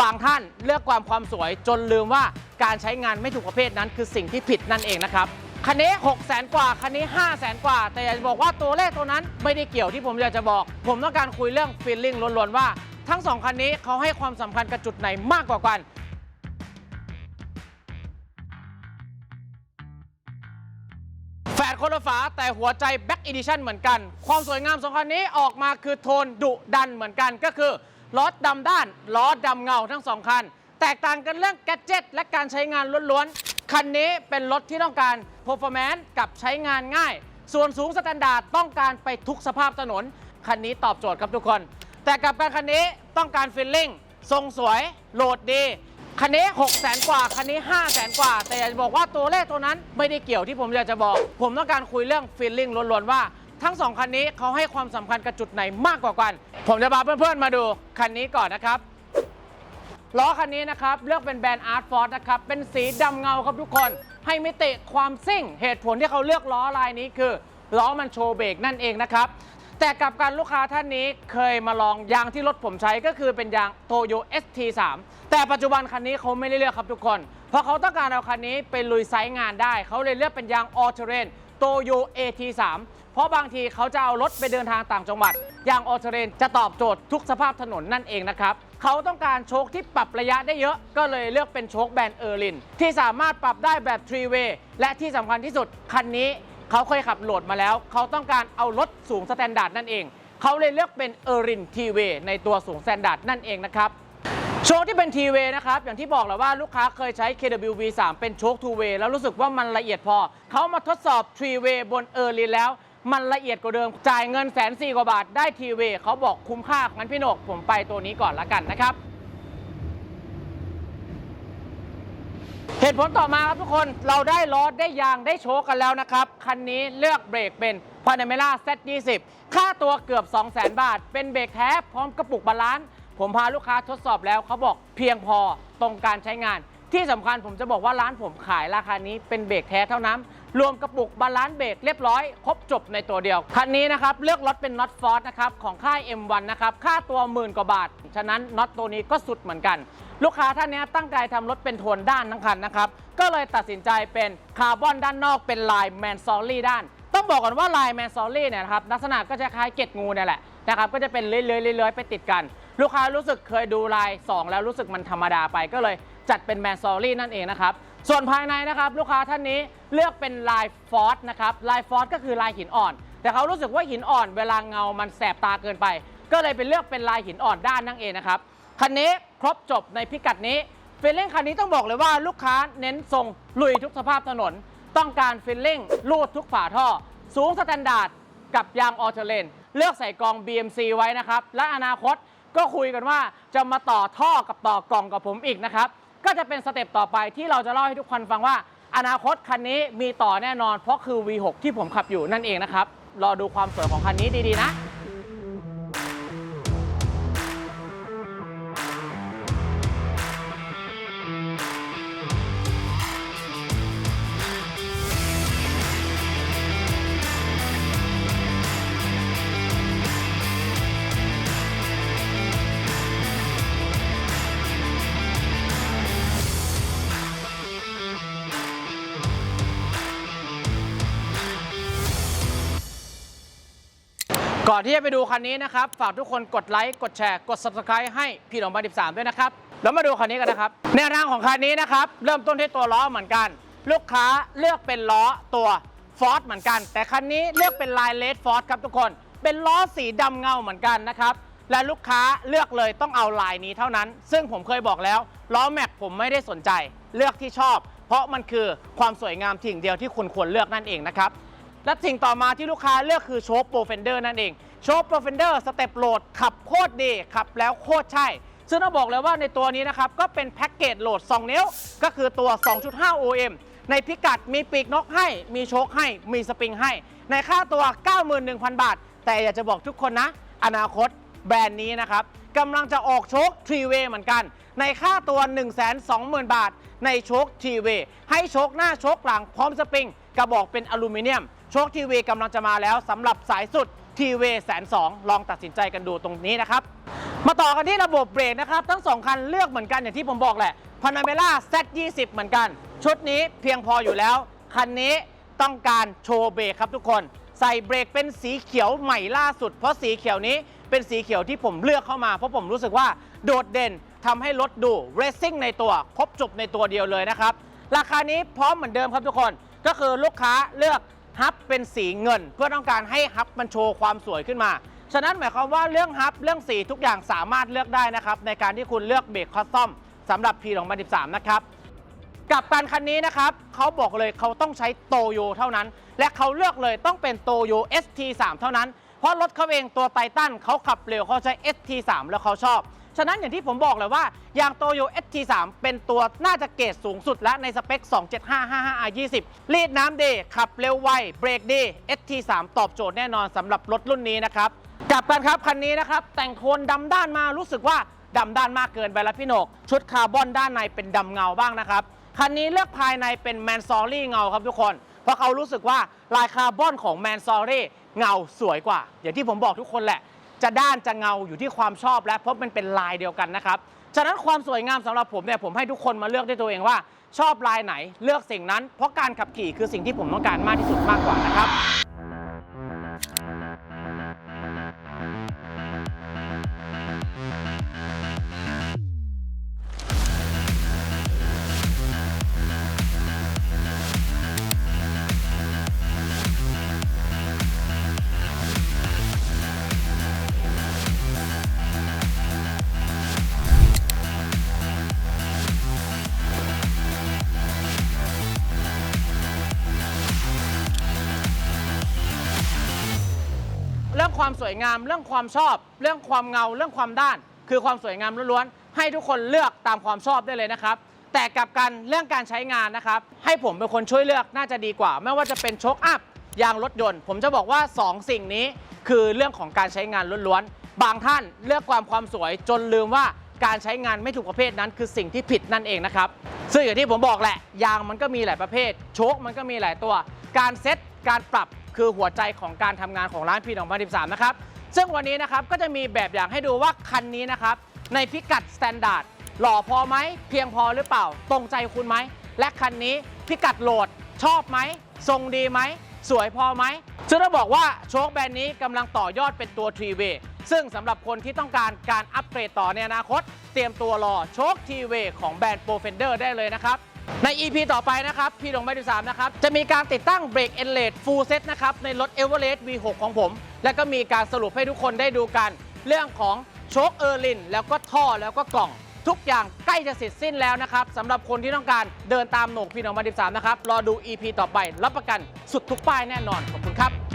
บางท่านเลือกความความสวยจนลืมว่าการใช้งานไม่ถูกประเภทนั้น คือสิ่งที่ผิดนั่นเองนะครับคันนี้6 0 0 0 0กว่าคันนี้5 0 0 0 0 0กว่า แต่อยากจะบอกว่าตัวเลขตัวนั้นไม่ได้เกี่ยวที่ผมอยากจะบอก ผมต้องการคุยเรื่องฟีลลิ่งล้วนๆว่า ทั้งสองคันนี้เขาให้ความสำคัญกับจุดไหนมากกว่ากันแฝดคนละฝาแต่หัวใจแบ็กอีดิชั่นเหมือนกัน ความสวยงามสองคันนี้ออกมาคือโทนดุดันเหมือนกันก็คือ ล้อดำด้าน ล้อดำเงาทั้งสองคัน แตกต่างกันเรื่องแกจิตและการใช้งานล้วนๆ คันนี้เป็นรถที่ต้องการ performance กับใช้งานง่าย ส่วนสูงสแตนดาร์ดต้องการไปทุกสภาพถนน คันนี้ตอบโจทย์ครับทุกคน แต่กับการคันนี้ต้องการฟีลลิ่งทรงสวย โหลดดี คันนี้ 6 0 0 0 0กว่า คันนี้ 5 0 0 0 0 0กว่า แต่อยากจะบอกว่าตัวเลขตัวนั้นไม่ได้เกี่ยวที่ผมอยากจะบอก ผมต้องการคุยเรื่องฟีลลิ่งล้วนๆว่า ทั้งสองคันนี้เขาให้ความสำคัญกับจุดไหนมากกว่ากัน ผมจะพาเพื่อนๆมาดูคันนี้ก่อนนะครับล้อคันนี้นะครับเลือกเป็นแบรนด์ Art Force นะครับเป็นสีดำเงาครับทุกคน ให้มิติความซิ่ง เหตุผลที่เขาเลือกล้อลายนี้คือล้อมันโชว์เบรกนั่นเองนะครับแต่กับการลูกค้าท่านนี้เคยมาลองยางที่รถผมใช้ก็คือเป็นยางโตโย ST3 แต่ปัจจุบันคันนี้เขาไม่ได้เลือกครับทุกคน เพราะเขาต้องการเอาคันนี้ไปลุยไซต์งานได้ เขาเลยเลือกเป็นยาง All Terrain โตโย AT3 เพราะบางทีเขาจะเอารถไปเดินทางต่างจังหวัดยางออเทเรนจะตอบโจทย์ทุกสภาพถนนนั่นเองนะครับ เขาต้องการโชคที่ปรับระยะได้เยอะ ก็เลยเลือกเป็นโชคแบรนด์เออร์ลิน ที่สามารถปรับได้แบบ 3 way และที่สำคัญที่สุด คันนี้เขาเคยขับโหลดมาแล้ว เขาต้องการเอารถสูงสแตนดาร์ดนั่นเอง เขาเลยเลือกเป็นเออร์ลินทีเวในตัวสูงสแตนดาร์ดนั่นเองนะครับ โชคที่เป็น T way นะครับ อย่างที่บอกแล้วว่าลูกค้าเคยใช้ KWV 3 เป็นโชค2 way แล้วรู้สึกว่ามันละเอียดพอ เขามาทดสอบ3 way บนเออร์ลินแล้วมันละเอียดกว่าเดิม จ่ายเงินแสนสี่กว่าบาทได้ T way เขาบอกคุ้มค่างั้นพี่โหนกผมไปตัวนี้ก่อนละกันนะครับ เหตุผลต่อมาครับทุกคนเราได้ล้อได้ยางได้โชคกันแล้วนะครับ คันนี้เลือกเบรกเป็น Panamera Z20 ค่าตัวเกือบ 200,000 บาท เป็นเบรกแท้พร้อมกระปุกบาลานซ์ ผมพาลูกค้าทดสอบแล้วเขาบอกเพียงพอตรงการใช้งาน ที่สำคัญผมจะบอกว่าร้านผมขายราคานี้เป็นเบรกแท้เท่านั้น รวมกระปุกบาลานซ์เบรกเรียบร้อย ครบจบในตัวเดียว คันนี้นะครับ เลือกรถเป็นน็อตฟอร์นะครับ ของค่าย M1 นะครับ ค่าตัวหมื่นกว่าบาท ฉะนั้นน็อตตัวนี้ก็สุดเหมือนกัน ลูกค้าท่านนี้ตั้งใจทำรถเป็นโทนด้านทั้งคันนะครับก็เลยตัดสินใจเป็นคาร์บอนด้านนอกเป็นลายแมนซอรี่ด้านต้องบอกก่อนว่าลายแมนซอรี่เนี่ยนะครับลักษณะก็จะคล้ายเกล็ดงูเนี่ยแหละนะครับก็จะเป็นเลื้อยๆไปติดกัน ลูกค้ารู้สึกเคยดูลาย 2 แล้วรู้สึกมันธรรมดาไปก็เลยจัดเป็นแมนซอรี่นั่นเองนะครับ ส่วนภายในนะครับ ลูกค้าท่านนี้เลือกเป็นลายฟอสนะครับลายฟอสก็คือลายหินอ่อน แต่เขารู้สึกว่าหินอ่อน เวลาเงามันแสบตาเกินไป ก็เลยไปเลือกเป็นลายหินอ่อนด้านนั่นเองนะครับคันนี้ครบจบในพิกัดนี้ฟีลลิ่งคันนี้ต้องบอกเลยว่าลูกค้าเน้นทรงลุยทุกสภาพถนน ต้องการฟีลลิ่งรูดทุกฝาท่อ สูงสแตนดาร์ดกับยางออเทเลนเลือกใส่กอง BMC ไว้นะครับและอนาคต ก็คุยกันว่าจะมาต่อท่อกับต่อกล่องกับผมอีกนะครับ ก็จะเป็นสเต็ปต่อไปที่เราจะเล่าให้ทุกคนฟังว่า อนาคตคันนี้มีต่อแน่นอน เพราะคือ V6 ที่ผมขับอยู่นั่นเองนะครับรอดูความสวยของคันนี้ดีๆนะ ก่อนที่จะไปดูคันนี้นะครับ ฝากทุกคนกดไลค์ กดแชร์ กด subscribe ให้พี่หลงบันดิบสามด้วยนะครับ แล้วมาดูคันนี้กันนะครับ แนวทางของคันนี้นะครับ เริ่มต้นที่ตัวล้อเหมือนกัน ลูกค้าเลือกเป็นล้อตัวฟอร์ดเหมือนกัน แต่คันนี้เลือกเป็นลายเลดฟอร์ดครับทุกคน เป็นล้อสีดำเงาเหมือนกันนะครับ และลูกค้าเลือกเลยต้องเอาลายนี้เท่านั้น ซึ่งผมเคยบอกแล้วล้อแม็กผมไม่ได้สนใจ เลือกที่ชอบ เพราะมันคือความสวยงามสิ่งเดียวที่คุณควรเลือกนั่นเองนะครับ และสิ่งต่อมาที่ลูกค้าเลือกคือโชคโปรเฟนเดอร์นั่นเอง โชคโปรเฟนเดอร์สเต็ปโหลดขับโคตรดี ขับแล้วโคตรใช่ ซึ่งต้องบอกเลยว่าในตัวนี้นะครับ ก็เป็นแพ็กเกจโหลด 2 นิ้ว ก็คือตัว 2.5 OM ในพิกัดมีปีกนกให้ มีโชคให้ มีสปริงให้ ในค่าตัว 91,000 บาท แต่อยากจะบอกทุกคนนะ อนาคตแบรนด์นี้นะครับกำลังจะออกโชคทรีเวย์เหมือนกัน ในค่าตัว 120,000 บาท ในโชคทรีเวให้โชคหน้าโชคหลังพร้อมสปริงกระบอกเป็นอลูมิเนียม โชคทีวีกำลังจะมาแล้วสำหรับสายสุดทีวีแสนสองลองตัดสินใจกันดูตรงนี้นะครับ มาต่อกันที่ระบบเบรกนะครับ ทั้งสองคันเลือกเหมือนกันอย่างที่ผมบอกแหละพานาเมล่า Z20 เหมือนกัน ชุดนี้เพียงพออยู่แล้ว คันนี้ต้องการโชว์เบรกครับทุกคน ใส่เบรกเป็นสีเขียวใหม่ล่าสุด เพราะสีเขียวนี้เป็นสีเขียวที่ผมเลือกเข้ามา เพราะผมรู้สึกว่าโดดเด่นทำให้รถดูเรซซิ่งในตัว ครบจบในตัวเดียวเลยนะครับ ราคานี้พร้อมเหมือนเดิมครับทุกคนก็คือลูกค้าเลือก ฮับเป็นสีเงิน เพื่อต้องการให้ฮับมันโชว์ความสวยขึ้นมา ฉะนั้นหมายความว่าเรื่องฮับเรื่องสีทุกอย่างสามารถเลือกได้นะครับในการที่คุณเลือกเบรกคอสตอมสำหรับ P 2013นะครับกับการคันนี้นะครับเขาบอกเลยเขาต้องใช้โตโยเท่านั้น และเขาเลือกเลยต้องเป็นโตโย ST3 เท่านั้น เพราะรถเขาเองตัวไททันเขาขับเร็วเขาใช้ ST3 แล้วเขาชอบ ฉะนั้นอย่างที่ผมบอกเลยว่า อย่างโตโย ST3 เป็นตัวน่าจะเกรดสูงสุดและในสเปค 27555R20 รีดน้ำดี ขับเร็วไว เบรกดี ST3 ตอบโจทย์แน่นอนสำหรับรถรุ่นนี้นะครับกลับกันครับคันนี้นะครับ แต่งโทนดำด้านมารู้สึกว่าดำด้านมากเกินไปแล้วพี่โหนก ชุดคาร์บอนด้านในเป็นดำเงาบ้างนะครับ คันนี้เลือกภายในเป็นแมนซอรี่เงาครับทุกคน เพราะเขารู้สึกว่าลายคาร์บอนของแมนซอรี่เงาสวยกว่า อย่างที่ผมบอกทุกคนแหละ จะด้านจะเงาอยู่ที่ความชอบและเพราะมันเป็นลายเดียวกันนะครับฉะนั้นความสวยงามสำหรับผมเนี่ยผมให้ทุกคนมาเลือกด้วยตัวเองว่า ชอบลายไหนเลือกสิ่งนั้น เพราะการขับขี่คือสิ่งที่ผมต้องการมากที่สุดมากกว่านะครับ ความสวยงาม เรื่องความชอบ เรื่องความเงา เรื่องความด้าน คือความสวยงามล้วนๆ ให้ทุกคนเลือกตามความชอบได้เลยนะครับ แต่กับกันเรื่องการใช้งานนะครับ ให้ผมเป็นคนช่วยเลือกน่าจะดีกว่า ไม่ว่าจะเป็นโชคอัพ ยางรถยนต์ ผมจะบอกว่า 2 สิ่งนี้คือเรื่องของการใช้งานล้วนๆ บางท่านเลือกความความสวยจนลืมว่าการใช้งานไม่ถูกประเภทนั้นคือสิ่งที่ผิดนั่นเองนะครับ ซึ่งอย่างที่ผมบอกแหละ ยางมันก็มีหลายประเภท โชคมันก็มีหลายตัว การเซ็ตการปรับ คือหัวใจของการทำงานของร้านพี2013 นะครับ ซึ่งวันนี้นะครับก็จะมีแบบอย่างให้ดูว่าคันนี้นะครับในพิกัดสแตนดาร์ดหล่อพอไหมเพียงพอหรือเปล่า ตรงใจคุณไหม และคันนี้พิกัดโหลดชอบไหม ทรงดีไหม สวยพอไหมซึ่งต้องบอกว่าโชคแบรนด์นี้กำลังต่อยอดเป็นตัว t w a y ซึ่งสำหรับคนที่ต้องการการอัปเกรดต่อในอนาคต เตรียมตัวรอโชค t w a y ของแบรนด์ Pro Fender ได้เลยนะครับ ใน EP ต่อไปนะครับ พี่ลงไปดู3นะครับ จะมีการติดตั้งเบรกเอนเลดฟูลเซ็ตนะครับ ในรถ e v e r e s t V6 ของผม และก็มีการสรุปให้ทุกคนได้ดูกัน เรื่องของโชคเออร์ลิน แล้วก็ท่อแล้วก็กล่อง ทุกอย่างใกล้จะเสร็จสิ้นแล้วนะครับสำหรับคนที่ต้องการเดินตามโหนกพี่น้องมา13นะครับรอดู EP ต่อไปรับประกันสุดทุกป้ายแน่นอนขอบคุณครับ